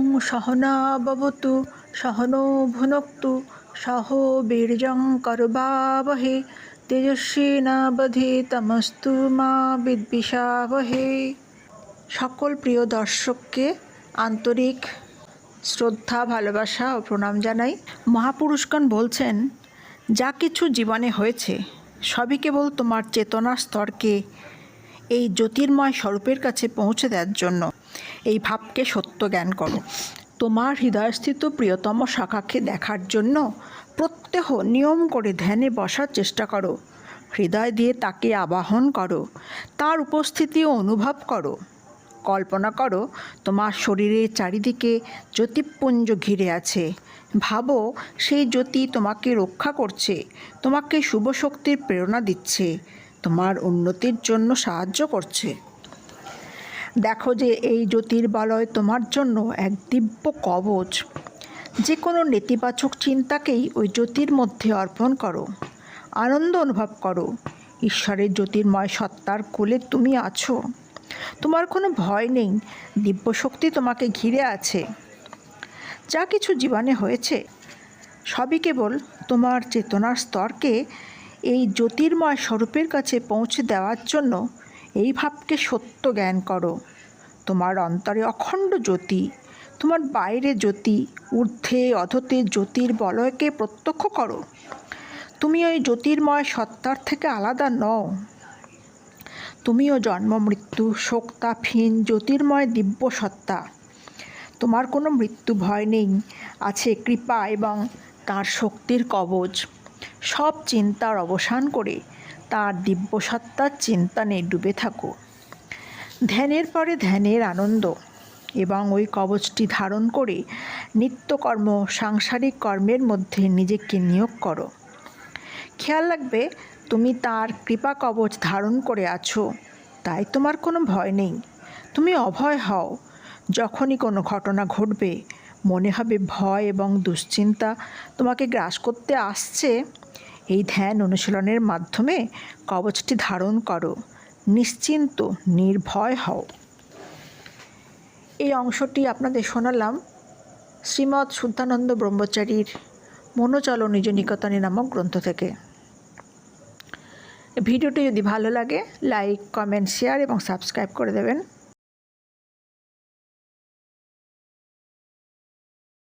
ওং সহনাবতু সহনো ভুনক্তু সহ বীর্যং করবাবহে তেজস্বিনাবধিতমস্তু মা বিদ্বিষাবহে সকল প্রিয় দর্শককে আন্তরিক শ্রদ্ধা, ভালোবাসা ও প্রণাম জানাই। মহাপুরুষগণ বলছেন, যা কিছু জীবনে হয়েছে, সবই কেবল তোমার চেতনার স্তরকে এই জ্যোতির্ময় স্বরূপের কাছে পৌঁছে দেওয়ার জন্য। এই ভাবকে সত্য জ্ঞান করো। তোমার হৃদয়স্থিত প্রিয়তম শাখাকে দেখার জন্য প্রত্যহ নিয়ম করে ধ্যানে বসার চেষ্টা করো। হৃদয় দিয়ে তাকে আবাহন করো। তার উপস্থিতি অনুভব করো। কল্পনা করো, তোমার শরীরের চারিদিকে জ্যোতিপুঞ্জ ঘিরে আছে। ভাবো, সেই জ্যোতি তোমাকে রক্ষা করছে, তোমাকে শুভ শক্তির প্রেরণা দিচ্ছে। তোমার উন্নতির জন্য সাহায্য করছে। দেখো যে এই জ্যোতির্বলয় তোমার জন্য এক দিব্য কবচ। যে কোনো নেতিবাচক চিন্তাকেই ওই জ্যোতির মধ্যে অর্পণ করো। আনন্দ অনুভব করো। ঈশ্বরের জ্যোতির্ময় সত্তার কোলে তুমি আছো। তোমার কোনো ভয় নেই। দিব্যশক্তি তোমাকে ঘিরে আছে। যা কিছু জীবনে হয়েছে, সবই কেবল তোমার চেতনার স্তরকে এই জ্যোতির্ময় স্বরূপের কাছে পৌঁছে দেওয়ার জন্য এই ভাবকে সত্য জ্ঞান করো। তোমার অন্তরে অখণ্ড জ্যোতি, তোমার বাইরে জ্যোতি, ঊর্ধ্বে অধতে জ্যোতির বলয়কে প্রত্যক্ষ করো। তুমি ওই জ্যোতির্ময় সত্তার থেকে আলাদা নও। তুমিও জন্ম, মৃত্যু শোকতাফহীন জ্যোতির্ময়, দিব্য সত্তা। তোমার কোনো মৃত্যু ভয় নেই, আছে কৃপা এবং তার শক্তির কবচ। সব চিন্তার অবসান করে তার দিব্য সত্তার চিন্তানে ডুবে থাকো। ধ্যানের পরে ধ্যানের আনন্দ এবং ওই কবচটি ধারণ করে নিত্যকর্ম সাংসারিক কর্মের মধ্যে নিজেকে নিয়োগ করো। খেয়াল রাখবে, তুমি তার কৃপা কবচ ধারণ করে আছো, তাই তোমার কোনো ভয় নেই। তুমি অভয় হও। যখনই কোনো ঘটনা ঘটবে মনে হবে ভয় এবং দুশ্চিন্তা তোমাকে গ্রাস করতে আসছে। এই ধ্যান অনুশীলনের মাধ্যমে কবচটি ধারণ করো। নিশ্চিন্ত, নির্ভয় হও। এই অংশটি আপনাদের শোনালাম শ্রীমৎ শুদ্ধানন্দ ব্রহ্মচারীর মনোচল নিজ নিকতানি নামক গ্রন্থ থেকে। ভিডিওটি যদি ভালো লাগে, লাইক, কমেন্ট, শেয়ার এবং সাবস্ক্রাইব করে দেবেন।